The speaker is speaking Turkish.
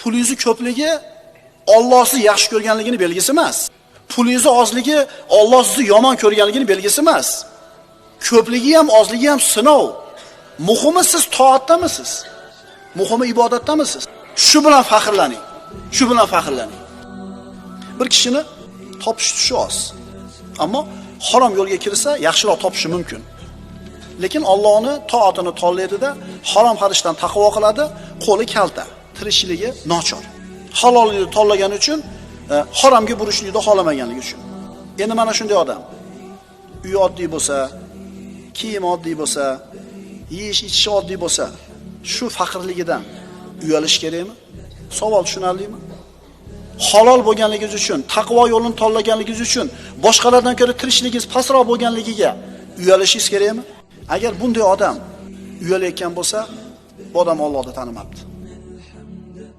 pulingizni ko'pligi Alloh sizni yaxshi ko'rganligini belgisi emas. Pulingizni ozligi Alloh sizni yomon ko'rganligini belgisi emas. Ko'pligi ham, ozligi ham sinov. Muhimi siz toatdamisiz? Muhimi ibodatdamisiz? Shu bilan. Bir kishini topish tushi oz. Ammo harom yo'lga kirsa, yaxshiroq topishi mumkin. Lekin Allohni toatini tanlaydida, harom hadishdan taqvo qiladi, qo'li kalta, tirikchiligi nochor. Halollikni tanlagani uchun, e, haromga burishlikni xohlamaganligi uchun. Endi mana shunday odam uyi oddiy bo'lsa, kiyimi oddiy bo'lsa, yeyish ichishi oddiy bo'lsa, shu faqirligidan uyalish kerakmi? Savol tushunarlimi? halol bo'lganligingiz uchun, taqvo yo'lini tanlaganligingiz uchun, boshqalardan ko'ra tirishligingiz pastroq bo'lganligiga uyalishingiz kerakmi? Agar bunday odam uyalayotgan bo'lsa, bu odam Allohni tanimabdi.